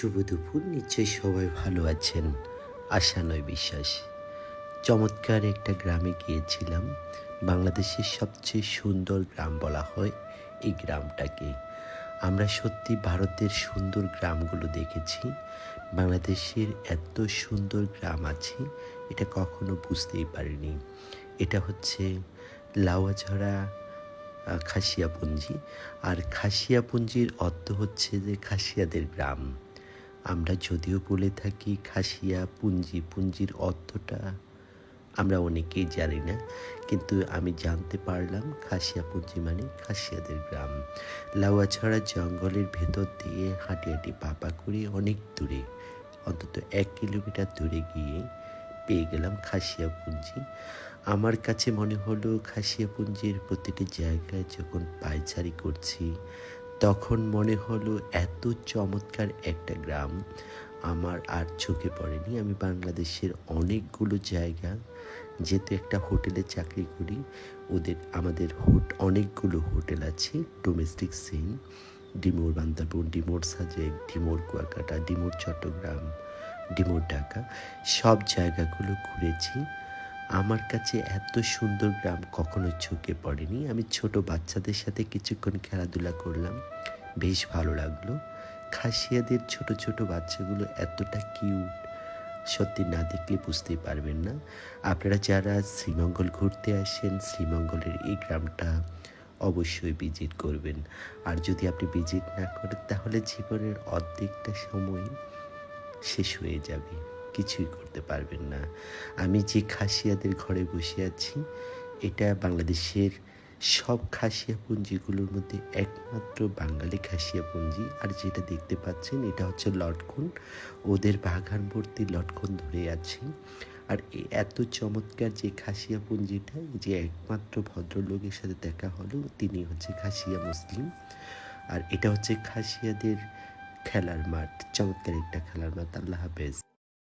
শুভ দুপুর নিশ্চয়ই সবাই ভালো আছেন আশা নয় বিশ্বাস। চমৎকার একটা গ্রামে গিয়েছিলাম বাংলাদেশের সবচেয়ে সুন্দর গ্রাম বলা হয় এই গ্রামটাকে। আমরা সত্যি ভারতের সুন্দর গ্রামগুলো দেখেছি বাংলাদেশের এত সুন্দর গ্রাম আছে এটা কখনো বুঝতেই পারিনি। এটা হচ্ছে আহ, খাসিয়াপুঞ্জি আর খাসিয়াপুঞ্জির অর্থ হচ্ছে যে খাসিয়াদের গ্রাম। আমরা যদিও বলে থাকি খাসিয়া, পুঞ্জি, পুঞ্জির অর্থটা আমরা অনেকেই জানি না, কিন্তু আমি জানতে পারলাম খাসিয়া পুঞ্জি মানে খাসিয়াদের গ্রাম। লাউয়াছড়া জঙ্গলের ভেতর দিয়ে হাঁটি হাঁটি পাপা করে অনেক দূরে, অন্তত এক কিলোমিটার দূরে গিয়ে পেয়ে গেলাম খাসিয়া পুঞ্জি। আমার কাছে মনে হলো খাসিয়া পুঞ্জির প্রতিটি জায়গায় যখন পায়চারি করছি তখন মনে হলো এত চমৎকার একটা গ্রাম। আমার আর চোখে পড়েনি। আমি বাংলাদেশের অনেকগুলো জায়গা, যেহেতু একটা হোটেলে চাকরি করি, ওদের, আমাদের হোট, অনেকগুলো হোটেল আছে। ডোমেস্টিক সিন ডিমোর বান্দারবন, ডিমোর সাজেক, ডিমোর কুয়াকাটা, ডিমোর চট্টগ্রাম, ডিমোর ঢাকা। সব জায়গাগুলো ঘুরেছি। আমার কাছে এত সুন্দর গ্রাম কখনো ঝুঁকে পড়েনি। আমি ছোট বাচ্চাদের সাথে কিছুক্ষণ খেলাধুলা করলাম। বেশ ভালো লাগল। খাসিয়াদের ছোট ছোট বাচ্চাগুলো এতটা কিউট। সত্যি না দেখলে বুঝতেই পারবেন না। আপনারা যারা শ্রীমঙ্গল ঘুরতে আসেন, শ্রীমঙ্গলের এই গ্রামটা অবশ্যই ভিজিট করবেন। আর যদি আপনি ভিজিট না করেন, তাহলে জীবনের অর্ধেকটা সময় শেষ হয়ে যাবে। কিছুই করতে পারবেন না। আমি যে খাসিয়াদের ঘরে বসে আছি, এটা বাংলাদেশের সব খাসিয়া পুঞ্জিগুলোর মধ্যে একমাত্র বাঙালি খাসিয়া পুঞ্জি আর যেটা দেখতে পাচ্ছেন, এটা হচ্ছে লটকন। ওদের বাগান ভর্তি লটকন ধরে আছে। আর এত চমৎকার যে খাসিয়া পুঞ্জিটা যে একমাত্র ভদ্রলোকের সাথে দেখা হলো, তিনি হচ্ছে খাসিয়া মুসলিম। আর এটা হচ্ছে খাসিয়াদের খেলার মাঠ, চমৎকার একটা খেলার মাঠ। আল্লাহ হাফেজ।